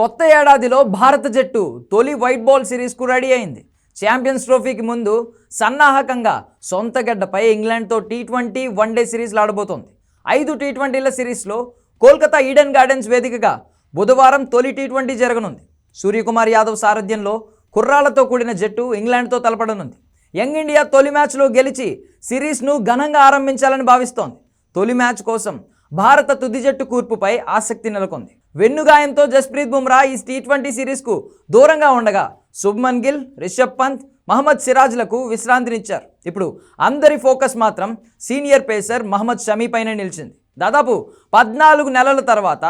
కొత్త ఏడాదిలో భారత జట్టు తొలి వైట్ బాల్ సిరీస్కు రెడీ అయింది. ఛాంపియన్స్ ట్రోఫీకి ముందు సన్నాహకంగా సొంత గడ్డపై ఇంగ్లాండ్తో టీ ట్వంటీ వన్డే సిరీస్లు ఆడబోతోంది ఐదు టీ ట్వంటీల సిరీస్లో కోల్కతా ఈడెన్ గార్డెన్స్ వేదికగా బుధవారం తొలి టీ ట్వంటీ జరగనుంది. సూర్యకుమార్ యాదవ్ సారథ్యంలో కుర్రాలతో కూడిన జట్టు ఇంగ్లాండ్తో తలపడనుంది. యంగ్ ఇండియా తొలి మ్యాచ్లో గెలిచి సిరీస్ను ఘనంగా ఆరంభించాలని భావిస్తోంది. తొలి మ్యాచ్ కోసం భారత తుది జట్టు కూర్పుపై ఆసక్తి నెలకొంది. వెన్నుగాయంతో జస్ప్రీత్ బుమ్రా ఈ టీ ట్వంటీ సిరీస్కు దూరంగా ఉండగా శుభ్మన్ గిల్ రిషబ్ పంత్ మహమ్మద్ సిరాజ్లకు విశ్రాంతినిచ్చారు. ఇప్పుడు అందరి ఫోకస్ మాత్రం సీనియర్ పేసర్ మహమ్మద్ షమీ పైన నిలిచింది. దాదాపు పద్నాలుగు నెలల తర్వాత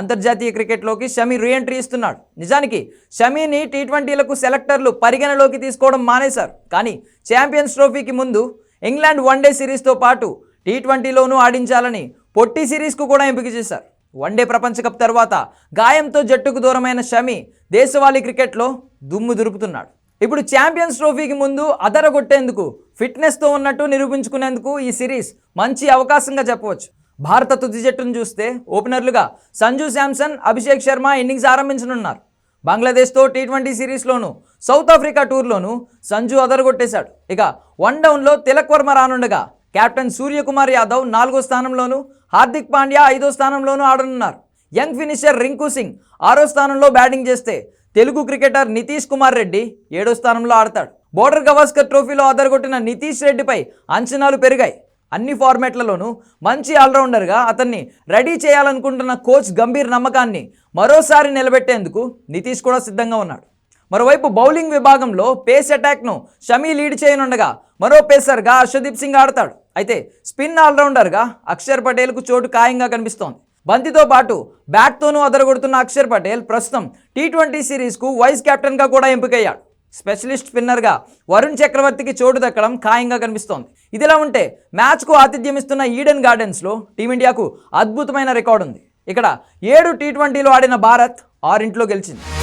అంతర్జాతీయ క్రికెట్లోకి షమీ రీఎంట్రీ ఇస్తున్నాడు. నిజానికి షమీని టీ ట్వంటీలకు సెలెక్టర్లు పరిగణలోకి తీసుకోవడం మానేశారు. కానీ ఛాంపియన్స్ ట్రోఫీకి ముందు ఇంగ్లాండ్ వన్డే సిరీస్తో పాటు టీ ట్వంటీలోనూ ఆడించాలని పొట్టి సిరీస్కు కూడా ఎంపిక చేశారు. వన్డే ప్రపంచ కప్ తర్వాత గాయంతో జట్టుకు దూరమైన షమి దేశవాళీ క్రికెట్లో దుమ్ము దురుపుతున్నాడు. ఇప్పుడు ఛాంపియన్స్ ట్రోఫీకి ముందు అదరగొట్టేందుకు ఫిట్నెస్తో ఉన్నట్టు నిరూపించుకునేందుకు ఈ సిరీస్ మంచి అవకాశంగా చెప్పవచ్చు. భారత తుది జట్టును చూస్తే ఓపెనర్లుగా సంజు శాంసన్ అభిషేక్ శర్మ ఇన్నింగ్స్ ఆరంభించనున్నారు. బంగ్లాదేశ్తో టీ ట్వంటీ సిరీస్లోను సౌత్ ఆఫ్రికా టూర్లోను సంజు అదరగొట్టేశాడు. ఇక వన్ డౌన్లో తిలక్ వర్మ రానుండగా కెప్టెన్ సూర్యకుమార్ యాదవ్ నాలుగో స్థానంలోను హార్దిక్ పాండ్యా ఐదో స్థానంలోనూ ఆడనున్నారు. యంగ్ ఫినిషర్ రింకు సింగ్ ఆరో స్థానంలో బ్యాటింగ్ చేస్తే తెలుగు క్రికెటర్ నితీష్ కుమార్ రెడ్డి ఏడో స్థానంలో ఆడతాడు. బోర్డర్ గవాస్కర్ ట్రోఫీలో అదరగొట్టిన నితీష్ రెడ్డిపై అంచనాలు పెరిగాయి. అన్ని ఫార్మాట్లలోనూ మంచి ఆల్రౌండర్గా అతన్ని రెడీ చేయాలనుకుంటున్న కోచ్ గంభీర్ నమ్మకాన్ని మరోసారి నిలబెట్టేందుకు నితీష్ కూడా సిద్ధంగా ఉన్నాడు. మరోవైపు బౌలింగ్ విభాగంలో పేస్ అటాక్ను షమీ లీడ్ చేయనుండగా మరో పేసర్గా అర్షదీప్ సింగ్ ఆడతాడు. అయితే స్పిన్ ఆల్రౌండర్గా అక్షర్ పటేల్కు చోటు ఖాయంగా కనిపిస్తోంది. బంతితో పాటు బ్యాట్తోనూ అదరగొడుతున్న అక్షర్ పటేల్ ప్రస్తుతం టీ ట్వంటీ సిరీస్కు వైస్ కెప్టెన్గా కూడా ఎంపికయ్యాడు. స్పెషలిస్ట్ స్పిన్నర్గా వరుణ్ చక్రవర్తికి చోటు దక్కడం ఖాయంగా కనిపిస్తోంది. ఇదిలా ఉంటే మ్యాచ్కు ఆతిథ్యం ఇస్తున్న ఈడెన్ గార్డెన్స్లో టీమిండియాకు అద్భుతమైన రికార్డు ఉంది ఇక్కడ ఏడు టీ ట్వంటీలో ఆడిన భారత్ ఆరింట్లో గెలిచింది.